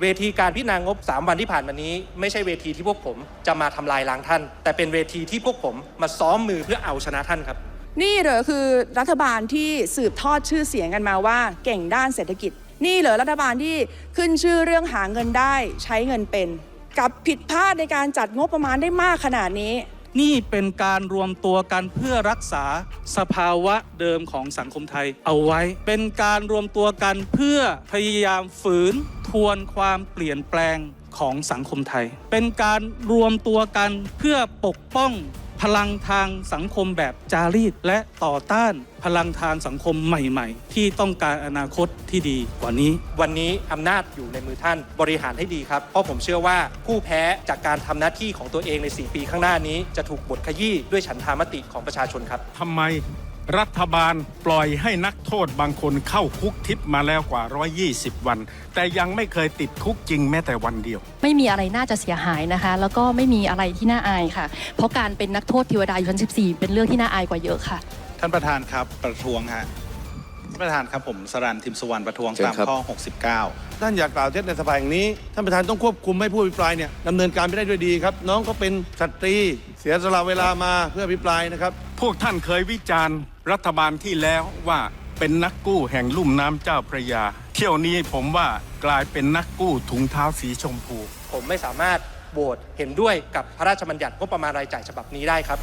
เวทีการพิจารณางบ 3 วันที่ผ่านมานี้ ไม่ใช่เวทีที่พวกผมจะมาทำลายล้างท่าน แต่เป็นเวทีที่พวกผมมาซ้อมมือเพื่อเอาชนะท่านครับ นี่เหรอคือรัฐบาลที่สืบทอดชื่อเสียงกันมาว่า เก่งด้านเศรษฐกิจ นี่เหรอรัฐบาลที่ขึ้นชื่อเรื่องหาเงินได้ใช้เงินเป็น กับผิดพลาดในการจัดงบประมาณได้มากขนาดนี้ นี่เป็นการรวมตัวกันเพื่อรักษาสภาวะเดิมของสังคมไทยเอาไว้ เป็นการรวมตัวกันเพื่อพยายามฝืนทวนความเปลี่ยนแปลงของสังคมไทย เป็นการรวมตัวกันเพื่อปกป้อง พลังทางสังคมแบบจารีต และต่อต้านพลังทางสังคมใหม่ๆ ที่ต้องการอนาคตที่ดีกว่านี้ วันนี้อำนาจอยู่ในมือท่านบริหารให้ดีครับ เพราะผมเชื่อว่าผู้แพ้จากการทำหน้าที่ของตัวเองใน 4 ปีข้างหน้านี้ จะถูกบทขยี้ด้วยฉันทามติของประชาชนครับทำไม รัฐบาลปล่อยให้นักโทษบางคนเข้าคุกทิพย์มาแล้วกว่า 120 วัน แต่ยังไม่เคยติดคุกจริงแม้แต่วันเดียว ไม่มีอะไรน่าจะเสียหายนะคะ แล้วก็ไม่มีอะไรที่น่าอายค่ะ เพราะการเป็นนักโทษเทวดาอยู่ชั้น 14 เป็นเรื่องที่น่าอายกว่าเยอะค่ะ ท่านประธานครับประท้วงฮะท่านประธานครับผมสรันทิมสุวรรณประท้วงเชิญตามครับข้อ 69 ท่านอยากกล่าวเท็จในสภาแห่งนี้ ท่านประธานต้องควบคุมให้ผู้อภิปรายเนี่ยดำเนินการไปได้ด้วยดีครับ น้องก็เป็นสตรี เสียสละเวลามาเพื่ออภิปรายนะครับ พวกท่านเคยวิจารณ์ รัฐบาลที่แล้วว่าเป็นนักกู้แห่งลุ่มน้ำเจ้าพระยา เที่ยวนี้ผมว่ากลายเป็นนักกู้ถุงเท้าสีชมพู ผมไม่สามารถโหวตเห็นด้วยกับพระราชบัญญัติงบประมาณรายจ่ายฉบับนี้ได้ครับ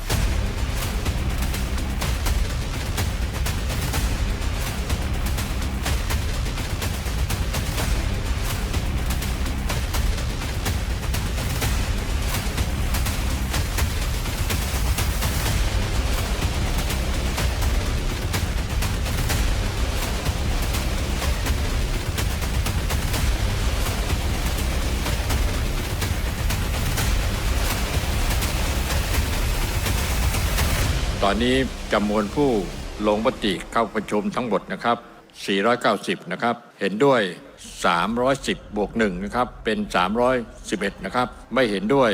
ตอนนี้จำนวนผู้ลงมติเข้าประชุมทั้งหมดนะครับ 490 นะครับ เห็นด้วย 310 บวก1นะครับ เป็น 311 นะครับ ไม่เห็นด้วย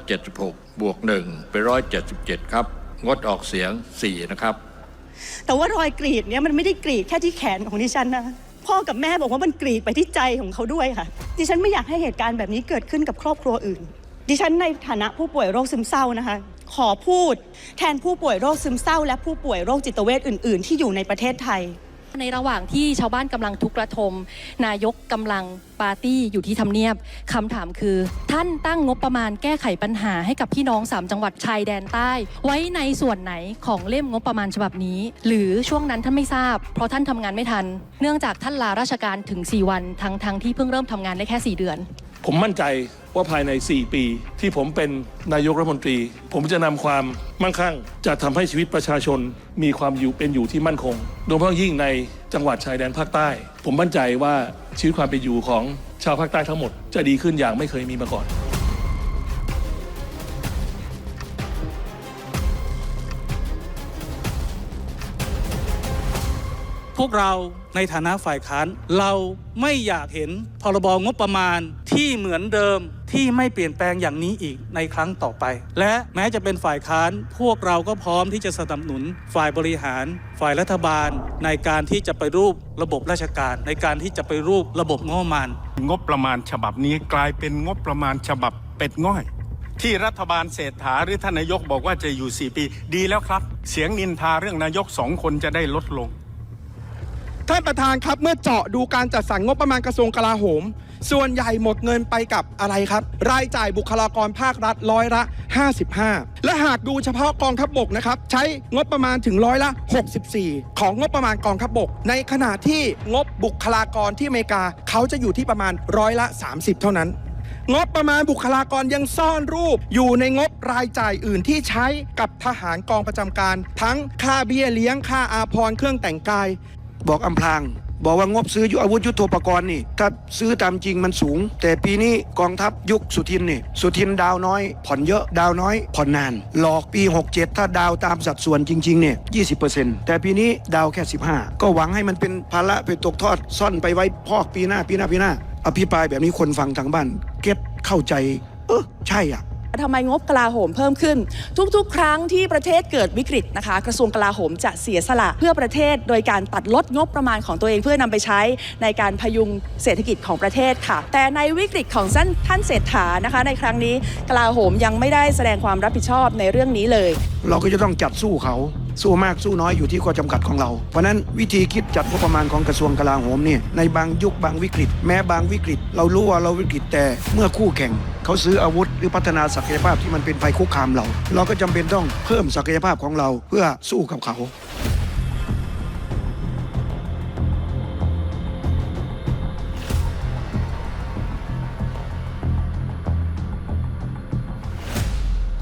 176 บวก 1 เป็น 177 ครับ งดออกเสียง 4 นะครับ แต่ว่ารอยกรีดเนี่ยมันไม่ได้กรีดแค่ที่แขนของดิฉันนะ พ่อกับแม่บอกว่ามันกรีดไปที่ใจของเขาด้วยค่ะ ดิฉันไม่อยากให้เหตุการณ์แบบนี้เกิดขึ้นกับครอบครัวอื่น ดิฉันในฐานะผู้ป่วยโรคซึมเศร้านะคะ ขอพูด แทนผู้ป่วยโรคซึมเศร้า และผู้ป่วยโรคจิตเวชอื่น ๆ ที่อยู่ในประเทศไทย ในระหว่างที่ชาวบ้านกำลังทุกข์ระทม นายกกำลังปาร์ตี้อยู่ที่ทำเนียบคำถามคือ ท่านตั้งงบประมาณแก้ไขปัญหาให้กับพี่น้อง 3 จังหวัดชายแดนใต้ ไว้ในส่วนไหนของเล่มงบประมาณฉบับนี้ หรือช่วงนั้นท่านไม่ทราบ เพราะท่านทำงานไม่ทัน เนื่องจากท่านลาราชการถึง 4 วันทั้งทั้งที่เพิ่งเริ่มทำงานได้แค่ 4 เดือน ผมมั่นใจว่าภายใน 4 ปี ที่ผมเป็นนายกรัฐมนตรี ผมจะนำความมั่งคั่ง จะทำให้ชีวิตประชาชนมีความอยู่เป็นอยู่ที่มั่นคง โดยเฉพาะยิ่งในจังหวัดชายแดนภาคใต้ ผมมั่นใจว่าชีวิตความเป็นอยู่ของชาวภาคใต้ทั้งหมด จะดีขึ้นอย่างไม่เคยมีมาก่อน พวกเราในฐานะฝ่ายค้าน เราไม่อยากเห็นพรบงบประมาณที่เหมือนเดิมที่ไม่เปลี่ยนแปลงอย่างนี้อีกในครั้งต่อไป และแม้จะเป็นฝ่ายค้าน พวกเราก็พร้อมที่จะสนับสนุนฝ่ายบริหาร ฝ่ายรัฐบาล ในการที่จะไปรูประบบราชการ ในการที่จะไปรูประบบงบประมาณ งบประมาณฉบับนี้กลายเป็นงบประมาณฉบับเป็ดง่อย ที่รัฐบาลเศรษฐาหรือท่านนายกบอกว่าจะอยู่ 4 ปี ดีแล้วครับ เสียงนินทาเรื่องนายกสองคนจะได้ลดลง ท่านประธานครับเมื่อเจาะดูการจัดสรรงบประมาณกระทรวงกลาโหม ส่วนใหญ่หมดเงินไปกับอะไรครับ รายจ่ายบุคลากรภาครัฐร้อยละ 55 และหากดูเฉพาะกองทัพบกนะครับ ใช้งบประมาณถึงร้อยละ 64 ของงบประมาณกองทัพบก ในขณะที่งบบุคลากรที่อเมริกาเขาจะอยู่ที่ประมาณร้อยละ 30 เท่านั้นงบประมาณบุคลากรยังซ่อนรูป อยู่ในงบรายจ่ายอื่นที่ใช้กับทหารกองประจำการ ทั้งค่าเบี้ยเลี้ยงค่าอาภรณ์เครื่องแต่งกาย บอกอำพราง บอกว่างบซื้อยุอาวุธยุทโธปกรณ์นี่ ถ้าซื้อตามจริงมันสูง แต่ปีนี้กองทัพยุคสุทินนี่ สุทินดาวน้อย ผ่อนเยอะดาวน้อย ผ่อนนาน หลอกปี 67 ถ้าดาวตามสัดส่วนจริงๆเนี่ย20%แต่ปีนี้ดาวแค่ 15 ก็หวังให้มันเป็นภาระไปตกทอดซ่อนไปไว้พอกปีหน้าปีหน้าปีหน้า อภิปรายแบบนี้คนฟังทางบ้าน เก็ตเข้าใจ เออใช่อะ ทำไมงบกลาโหมเพิ่มขึ้น ทุกๆ ครั้งที่ประเทศเกิดวิกฤตนะคะ กระทรวงกลาโหมจะเสียสละเพื่อประเทศ โดยการตัดลดงบประมาณของตัวเองเพื่อนำไปใช้ในการพยุงเศรษฐกิจของประเทศค่ะ แต่ในวิกฤตของท่านท่านเศรษฐานะคะ ในครั้งนี้กลาโหมยังไม่ได้แสดงความรับผิดชอบในเรื่องนี้เลย เราก็จะต้องจัดสู้เขาสู้มากสู้น้อยอยู่ที่ข้อจำกัดของเรา เพราะนั้นวิธีคิดจัดงบประมาณของกระทรวงกลาโหมเนี่ยในบางยุคบางวิกฤต แม้บางวิกฤต เรารู้ว่าเราวิกฤตแต่เมื่อคู่แข่ง เขาซื้ออาวุธ รือพัฒนาศักยภาพที่มันเป็นภัยคุกคามเรา เราก็จำเป็นต้องเพิ่มศักยภาพของเราเพื่อสู้กับเขา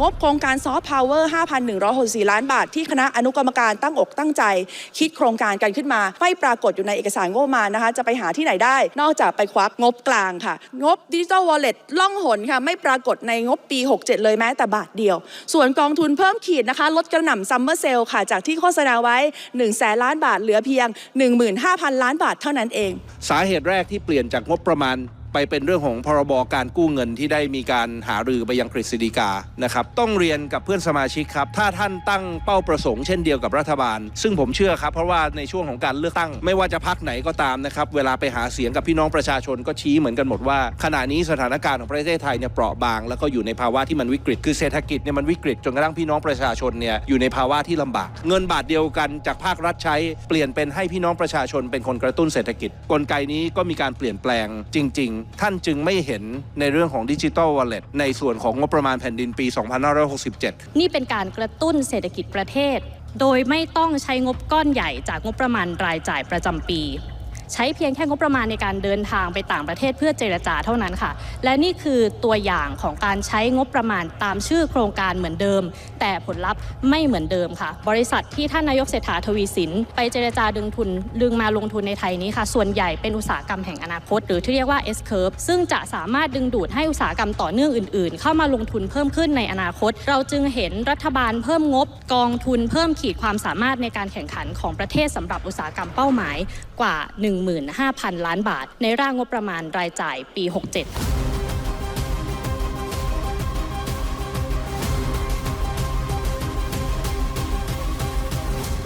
งบโครงการซอฟต์พาวเวอร์ 5,164 ล้านบาท ที่คณะอนุกรรมการตั้งอกตั้งใจ คิดโครงการกันขึ้นมา ไม่ปรากฏอยู่ในเอกสารงบมานะคะ จะไปหาที่ไหนได้ นอกจากไปควักงบกลางค่ะ งบดิจิ t a ลวอลเล็ตล่องหนค่ะ ไม่ปรากฏในงบปี 67 เลยแม้แต่บาทเดียว ส่วนกองทุนเพิ่มขีดนะคะ ลดกระหน่ำซัมเมอร์เซลค่ะ จากที่โฆษณาไว้1แสนล้านบาทเหลือเพียง 15,000 ล้านบาทเท่านั้นเอง สาเหตุแรกที่เปลี่ยนจากงบประมาณ ไปเป็นเรื่องของพรบการกู้เงินที่ได้มีการหารือไปยังกฤษฎีกานะครับต้องเรียนกับเพื่อนสมาชิกครับ ถ้าท่านตั้งเป้าประสงค์เช่นเดียวกับรัฐบาล ซึ่งผมเชื่อครับเพราะว่าในช่วงของการเลือกตั้ง ไม่ว่าจะพักไหนก็ตามนะครับเวลาไปหาเสียงกับพี่น้องประชาชนก็ชี้เหมือนกันหมดว่า ขณะนี้สถานการณ์ของประเทศไทยเนี่ยเปราะบาง แล้วก็อยู่ในภาวะที่มันวิกฤต คือเศรษฐกิจเนี่ยมันวิกฤตจนกระทั่งพี่น้องประชาชนเนี่ยอยู่ในภาวะที่ลำบาก เงินบาทเดียวกันจากภาครัฐใช้เปลี่ยนเป็นให้พี่น้องประชาชนเป็นคนกระตุ้นเศรษฐกิจ กลไกนี้ก็มีการเปลี่ยนแปลงจริงท่านจึงไม่เห็นในเรื่องของดิจิ t a ลวอลเล็ตในส่วนของงบประมาณแผ่นดินปี 2567 นี่เป็นการกระตุ้นเศรษฐกิจประเทศ โดยไม่ต้องใช้งบก้อนใหญ่จากงบประมาณรายจ่ายประจำปี ใช้เพียงแค่งบประมาณในการเดินทางไปต่างประเทศเพื่อเจรจาเท่านั้นค่ะ และนี่คือตัวอย่างของการใช้งบประมาณตามชื่อโครงการเหมือนเดิม แต่ผลลัพธ์ไม่เหมือนเดิมค่ะ บริษัทที่ท่านนายกเศรษฐาทวีสิน ไปเจรจาดึงทุนดึงมาลงทุนในไทยนี้ค่ะ ส่วนใหญ่เป็นอุตสาหกรรมแห่งอนาคต หรือที่เรียกว่า S curve ซึ่งจะสามารถดึงดูดให้อุตสาหกรรมต่อเนื่องอื่น ๆ เข้ามาลงทุนเพิ่มขึ้นในอนาคต เราจึงเห็นรัฐบาลเพิ่มงบกองทุนเพิ่มขีดความสามารถในการแข่งขันของประเทศสำหรับอุตสาหกรรมเป้าหมายกว่า15,000 ล้านบาท ในร่างงบประมาณรายจ่ายปี 67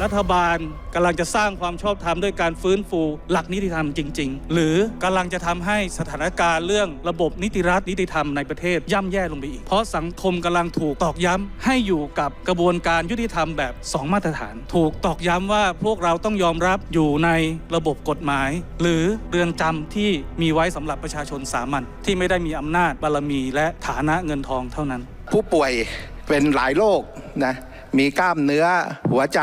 รัฐบาลกำลังจะสร้างความชอบธรรมด้วยการฟื้นฟู หลักนิติธรรมจริง ๆ หรือกำลังจะทำให้สถานการณ์เรื่องระบบนิติรัฐนิติธรรมในประเทศย่ำแย่ลงไปอีก เพราะสังคมกำลังถูกตอกย้ำให้อยู่กับกระบวนการยุติธรรมแบบ 2 มาตรฐาน ถูกตอกย้ำว่าพวกเราต้องยอมรับอยู่ในระบบกฎหมาย หรือเรือนจำที่มีไว้สำหรับประชาชนสามัญที่ไม่ได้มีอำนาจบารมี และฐานะเงินทองเท่านั้น ผู้ป่วยเป็นหลายโรคนะ มีกล้ามเนื้อหัวใจ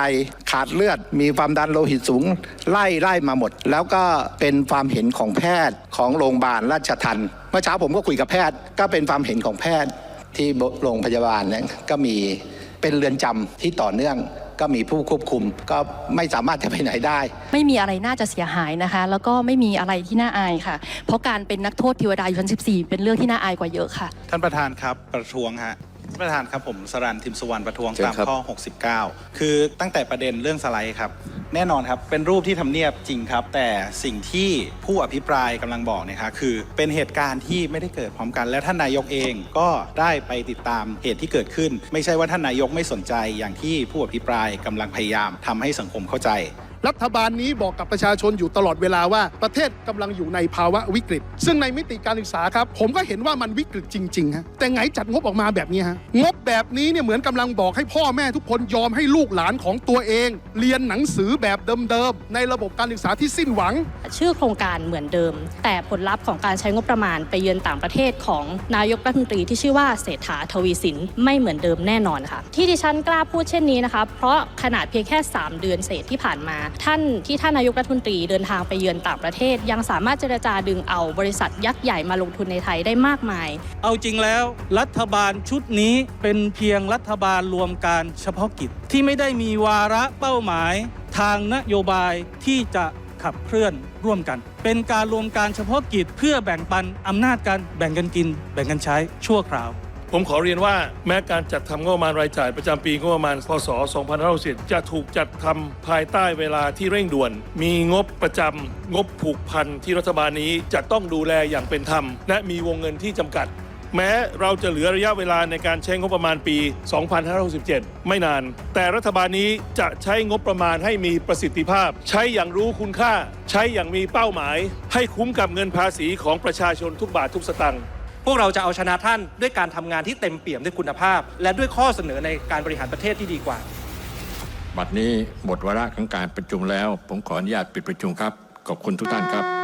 ขาดเลือด มีความดันโลหิตสูง ไล่ไล่มาหมด แล้วก็เป็นความเห็นของแพทย์ของโรงพยาบาลราชทันเมื่อเช้าผมก็คุยกับแพทย์ ก็เป็นความเห็นของแพทย์ที่โรงพยาบาลเนี่ยก็มีเป็นเรือนจำที่ต่อเนื่องก็มีผู้ควบคุมก็ไม่สามารถจะไปไหนได้ ไม่มีอะไรน่าจะเสียหายนะคะ แล้วก็ไม่มีอะไรที่น่าอายค่ะ เพราะการเป็นนักโทษเทวดาอยู่ชั้น 14 เป็นเรื่องที่น่าอายกว่าเยอะค่ะ ท่านประธานครับประท้วงฮะ ท่านประธานครับผมสรันทิมสุวรรณประท้วงเชิญตามครับข้อ 69 คือตั้งแต่ประเด็นเรื่องสไลด์ครับ แน่นอนครับ เป็นรูปที่ทำเนียบจริงครับ แต่สิ่งที่ผู้อภิปรายกำลังบอกเนะคะคือเป็นเหตุการณ์ที่ไม่ได้เกิดพร้อมกัน และท่านนายกเองก็ได้ไปติดตามเหตุที่เกิดขึ้น ไม่ใช่ว่าท่านนายกไม่สนใจอย่างที่ผู้อภิปรายกำลังพยายามทำให้สังคมเข้าใจ รัฐบาลนี้บอกกับประชาชนอยู่ตลอดเวลาว่าประเทศกำลังอยู่ในภาวะวิกฤต ซึ่งในมิติการศึกษาครับ ผมก็เห็นว่ามันวิกฤตจริงๆฮะแต่ไงจัดงบออกมาแบบนี้ฮะงบแบบนี้เนี่ยเหมือนกำลังบอกให้พ่อแม่ทุกคนยอมให้ลูกหลานของตัวเอง เรียนหนังสือแบบเดิมๆในระบบการศึกษาที่สิ้นหวัง ชื่อโครงการเหมือนเดิม แต่ผลลัพธ์ของการใช้งบประมาณไปเยือนต่างประเทศของนายกรัฐมนตรีที่ชื่อว่าเศรษฐาทวีสินไม่เหมือนเดิมแน่นอนค่ะ ที่ดิฉันกล้าพูดเช่นนี้นะคะเพราะขนาดเพียงแค่ 3 เดือนเศษที่ผ่านมาท่านที่ท่านนายกรัฐมนตรีเดินทางไปเยือนต่างประเทศ ยังสามารถเจรจาดึงเอาบริษัทยักษ์ใหญ่มาลงทุนในไทยได้มากมาย เอาจริงแล้วรัฐบาลชุดนี้เป็นเพียงรัฐบาลรวมการเฉพาะกิจ ที่ไม่ได้มีวาระเป้าหมาย ทางนโยบายที่จะขับเคลื่อนร่วมกัน เป็นการรวมการเฉพาะกิจเพื่อแบ่งปันอำนาจกันแบ่งกันกิน แบ่งกันใช้ชั่วคราว ผมขอเรียนว่าแม้การจัดทำงบประมาณรายจ่ายประจำปีงบประมาณพศ2560จะถูกจัดทำภายใต้เวลาที่เร่งด่วน มีงบประจำงบผูกพันที่รัฐบาลนี้จะต้องดูแลอย่างเป็นธรรม และมีวงเงินที่จำกัด แม้เราจะเหลือระยะเวลาในการใช้งบประมาณปี 2567 ไม่นาน แต่รัฐบาลนี้จะใช้งบประมาณให้มีประสิทธิภาพ ใช้อย่างรู้คุณค่า ใช้อย่างมีเป้าหมาย ให้คุ้มกับเงินภาษีของประชาชนทุกบาททุกสตางค์ พวกเราจะเอาชนะท่านด้วยการทำงานที่เต็มเปี่ยมด้วยคุณภาพ และด้วยข้อเสนอในการบริหารประเทศที่ดีกว่า บัดนี้หมดวาระของการประชุมแล้ว ผมขออนุญาตปิดประชุมครับ ขอบคุณทุกท่านครับ